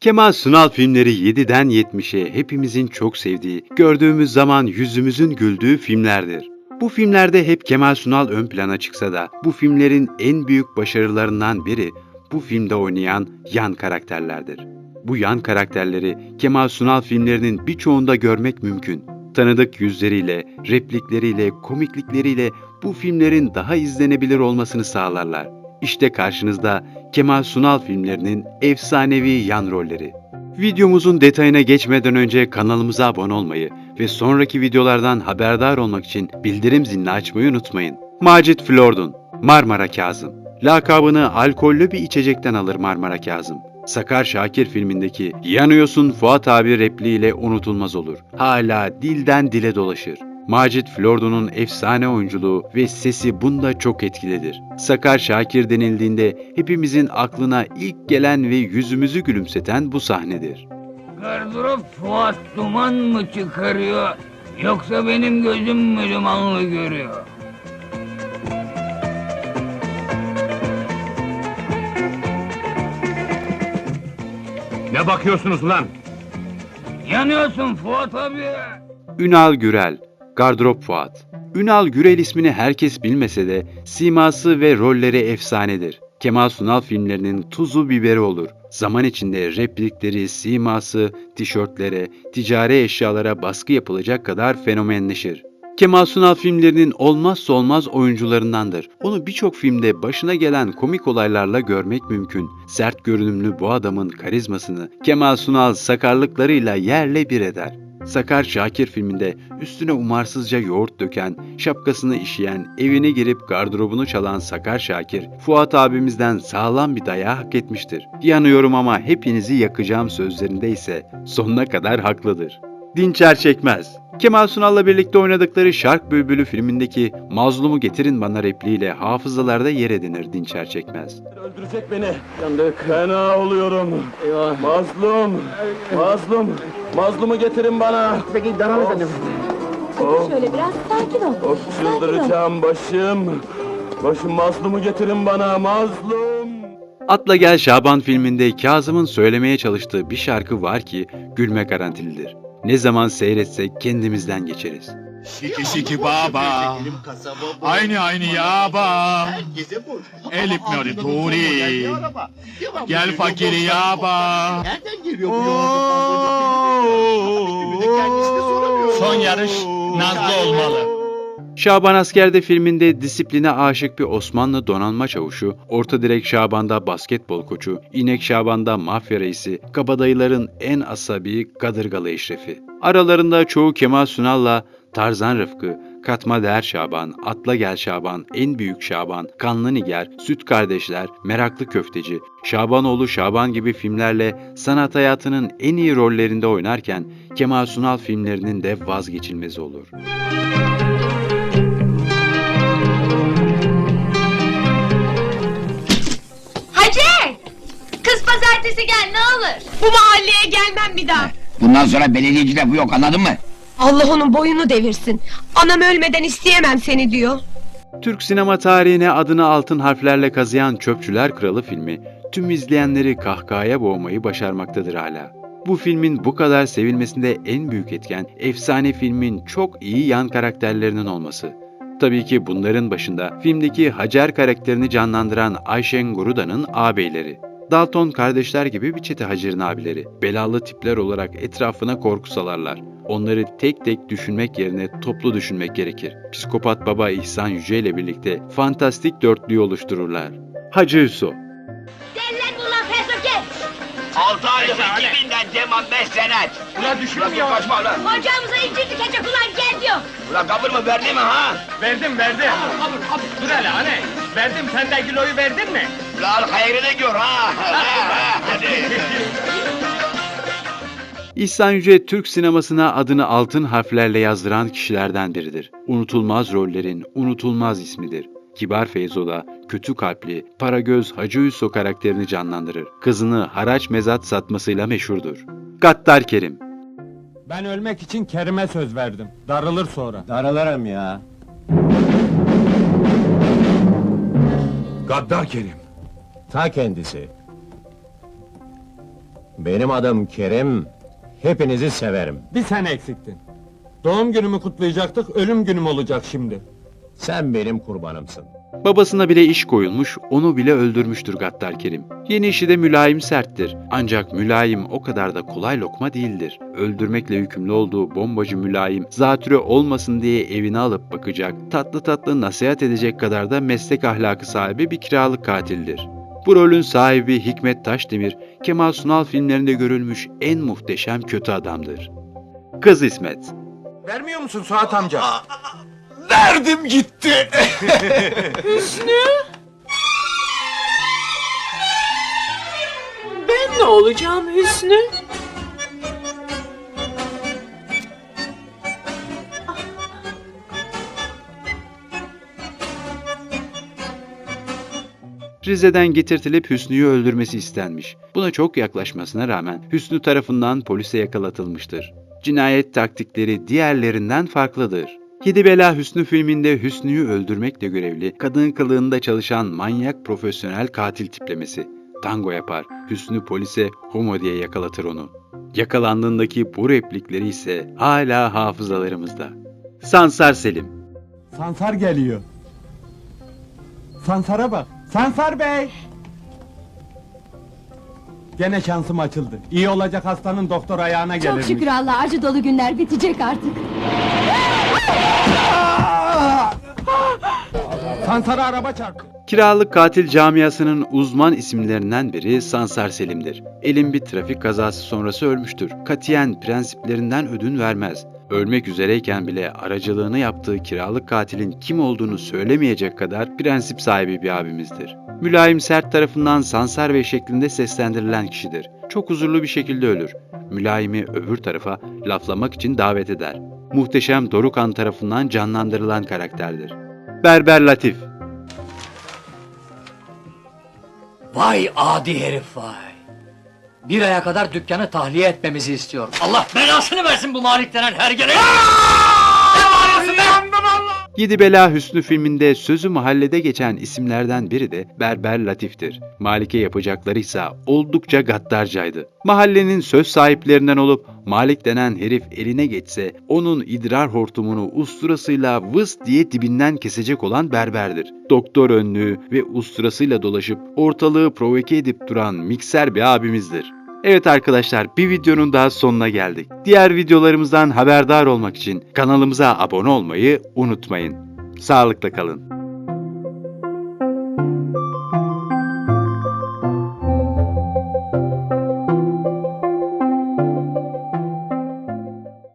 Kemal Sunal filmleri 7'den 70'e hepimizin çok sevdiği, gördüğümüz zaman yüzümüzün güldüğü filmlerdir. Bu filmlerde hep Kemal Sunal ön plana çıksa da bu filmlerin en büyük başarılarından biri bu filmde oynayan yan karakterlerdir. Bu yan karakterleri Kemal Sunal filmlerinin birçoğunda görmek mümkün. Tanıdık yüzleriyle, replikleriyle, komiklikleriyle bu filmlerin daha izlenebilir olmasını sağlarlar. İşte karşınızda Kemal Sunal filmlerinin efsanevi yan rolleri. Videomuzun detayına geçmeden önce kanalımıza abone olmayı ve sonraki videolardan haberdar olmak için bildirim zilini açmayı unutmayın. Macit Flordun, Marmara Kazım. Lakabını alkollü bir içecekten alır Marmara Kazım. Sakar Şakir filmindeki Yanıyorsun Fuat abi repliğiyle unutulmaz olur. Hala dilden dile dolaşır. Macit Flordun'un efsane oyunculuğu ve sesi bunda çok etkilidir. Sakar Şakir denildiğinde hepimizin aklına ilk gelen ve yüzümüzü gülümseten bu sahnedir. Gardırop Fuat duman mı çıkarıyor yoksa benim gözüm mü dumanlı görüyor? Ne bakıyorsunuz ulan? Yanıyorsun Fuat abi. Ünal Gürel, Gardırop Fuat. Ünal Gürel ismini herkes bilmese de siması ve rolleri efsanedir. Kemal Sunal filmlerinin tuzu biberi olur. Zaman içinde replikleri, siması, tişörtlere, ticari eşyalara baskı yapılacak kadar fenomenleşir. Kemal Sunal filmlerinin olmazsa olmaz oyuncularındandır. Onu birçok filmde başına gelen komik olaylarla görmek mümkün. Sert görünümlü bu adamın karizmasını Kemal Sunal sakarlıklarıyla yerle bir eder. Sakar Şakir filminde üstüne umarsızca yoğurt döken, şapkasını işeyen, evine girip gardırobunu çalan Sakar Şakir, Fuat abimizden sağlam bir dayağı hak etmiştir. Yanıyorum ama hepinizi yakacağım sözlerinde ise sonuna kadar haklıdır. Dinçer Çekmez Kemal Sunal'la birlikte oynadıkları Şark Bülbülü filmindeki mazlumu getirin bana repliğiyle hafızalarda yer edinir Dinçer Çekmez. Öldürecek beni. Yandık. Fena oluyorum. Eyvah. Mazlum. Mazlum. Mazlumu getirin bana. Peki edelim. Of, Şöyle biraz sakin ol. of çıldıracağım başım. Başım mazlumu getirin bana. Mazlum. Atla Gel Şaban filminde Kazım'ın söylemeye çalıştığı bir şarkı var ki gülme garantilidir. Ne zaman seyretsek kendimizden geçeriz. Şiki şiki baba. Aynı aynı yaba. El ipnori turi. Gel fakiri yaba. Nereden geliyor bu Oo. Son yarış Nazlı olmalı. Şaban Asker'de filminde disipline aşık bir Osmanlı donanma çavuşu, Orta Direk Şaban'da basketbol koçu, İnek Şaban'da mafya reisi, kabadayıların en asabi Kadırgalı Eşrefi. Aralarında çoğu Kemal Sunal'la Tarzan Rıfkı, Katma Değer Şaban, Atla Gel Şaban, En Büyük Şaban, Kanlı Niger, Süt Kardeşler, Meraklı Köfteci, Şabanoğlu Şaban gibi filmlerle sanat hayatının en iyi rollerinde oynarken Kemal Sunal filmlerinin de vazgeçilmezi olur. Hacer! Pazartesi gel ne olur. Bu mahalleye gelmem bir daha. Bundan sonra belediyeci lafı yok anladın mı? Allah onun boyunu devirsin. Anam ölmeden isteyemem seni diyor. Türk sinema tarihine adını altın harflerle kazıyan Çöpçüler Kralı filmi tüm izleyenleri kahkahaya boğmayı başarmaktadır hala. Bu filmin bu kadar sevilmesinde en büyük etken efsane filmin çok iyi yan karakterlerinin olması. Tabii ki bunların başında filmdeki Hacer karakterini canlandıran Ayşen Guruda'nın ağabeyleri. Dalton kardeşler gibi bir çete Hacer'in abileri. Belalı tipler olarak etrafına korku salarlar. Onları tek tek düşünmek yerine toplu düşünmek gerekir. Psikopat baba İhsan Yüce ile birlikte fantastik dörtlüyü oluştururlar. Hacı Hüso. Altı aylık iki binden Cemal beş senet. Ulan düşüyor ya. Kaçma ulan. Ocağımıza incir dikecek ulan gel diyor. Ulan kabul mı verdi mi ha? Verdim verdim. Dur hele anne. Verdim sen de kiloyu verdin mi? Ulan hayrını gör ha. İhsan Yüce Türk sinemasına adını altın harflerle yazdıran kişilerden biridir. Unutulmaz rollerin unutulmaz ismidir. Kibar Feyzola, kötü kalpli, paragöz Hacı Hüso karakterini canlandırır. Kızını haraç mezat satmasıyla meşhurdur. Gattar Kerim, Ben ölmek için Kerim'e söz verdim. Darılır sonra. Daralarım ya. Gaddar Kerim. Ta kendisi. Benim adım Kerim. Hepinizi severim. Bir sen eksiktin. Doğum günümü kutlayacaktık, ölüm günüm olacak şimdi. Sen benim kurbanımsın. Babasına bile iş koyulmuş, onu bile öldürmüştür Gattar Kerim. Yeni işi de mülayim serttir. Ancak mülayim o kadar da kolay lokma değildir. Öldürmekle yükümlü olduğu bombacı mülayim, zatürre olmasın diye evine alıp bakacak, tatlı tatlı nasihat edecek kadar da meslek ahlakı sahibi bir kiralık katildir. Bu rolün sahibi Hikmet Taşdemir, Kemal Sunal filmlerinde görülmüş en muhteşem kötü adamdır. Kız İsmet Vermiyor musun Suat amca? Verdim gitti. Ben ne olacağım Hüsnü? Rize'den getirtilip Hüsnü'yü öldürmesi istenmiş. Buna çok yaklaşmasına rağmen Hüsnü tarafından polise yakalatılmıştır. Cinayet taktikleri diğerlerinden farklıdır. Yedi Bela Hüsnü filminde Hüsnü'yü öldürmekle görevli, kadın kılığında çalışan manyak profesyonel katil tiplemesi. Tango yapar, Hüsnü polise homo diye yakalatır onu. Yakalandığındaki bu replikleri ise hala hafızalarımızda. Sansar Selim Sansar geliyor. Sansar'a bak. Sansar Bey! Gene şansım açıldı. İyi olacak hastanın doktor ayağına gelirmiş. Çok şükür Allah acı dolu günler bitecek artık. Sansar'a araba çarptı. Kiralık katil camiasının uzman isimlerinden biri Sansar Selim'dir. Elin bir trafik kazası sonrası ölmüştür. Katiyen prensiplerinden ödün vermez. Ölmek üzereyken bile aracılığını yaptığı kiralık katilin kim olduğunu söylemeyecek kadar prensip sahibi bir abimizdir. Mülayim Sert tarafından Sansar Bey şeklinde seslendirilen kişidir. Çok huzurlu bir şekilde ölür. Mülayimi öbür tarafa laflamak için davet eder. Muhteşem Dorukan tarafından canlandırılan karakterdir. Berber Latif Vay adi herif vay. Bir aya kadar dükkanı tahliye etmemizi istiyor. Allah belasını versin bu Malik denen hergele. Yedi Bela Hüsnü filminde sözü mahallede geçen isimlerden biri de Berber Latif'tir. Malik'e yapacakları ise oldukça gaddarcaydı. Mahallenin söz sahiplerinden olup Malik denen herif eline geçse onun idrar hortumunu usturasıyla vıs diye dibinden kesecek olan berberdir. Doktor önlüğü ve usturasıyla dolaşıp ortalığı provoke edip duran mikser bir abimizdir. Evet arkadaşlar bir videonun daha sonuna geldik. Diğer videolarımızdan haberdar olmak için kanalımıza abone olmayı unutmayın. Sağlıkla kalın.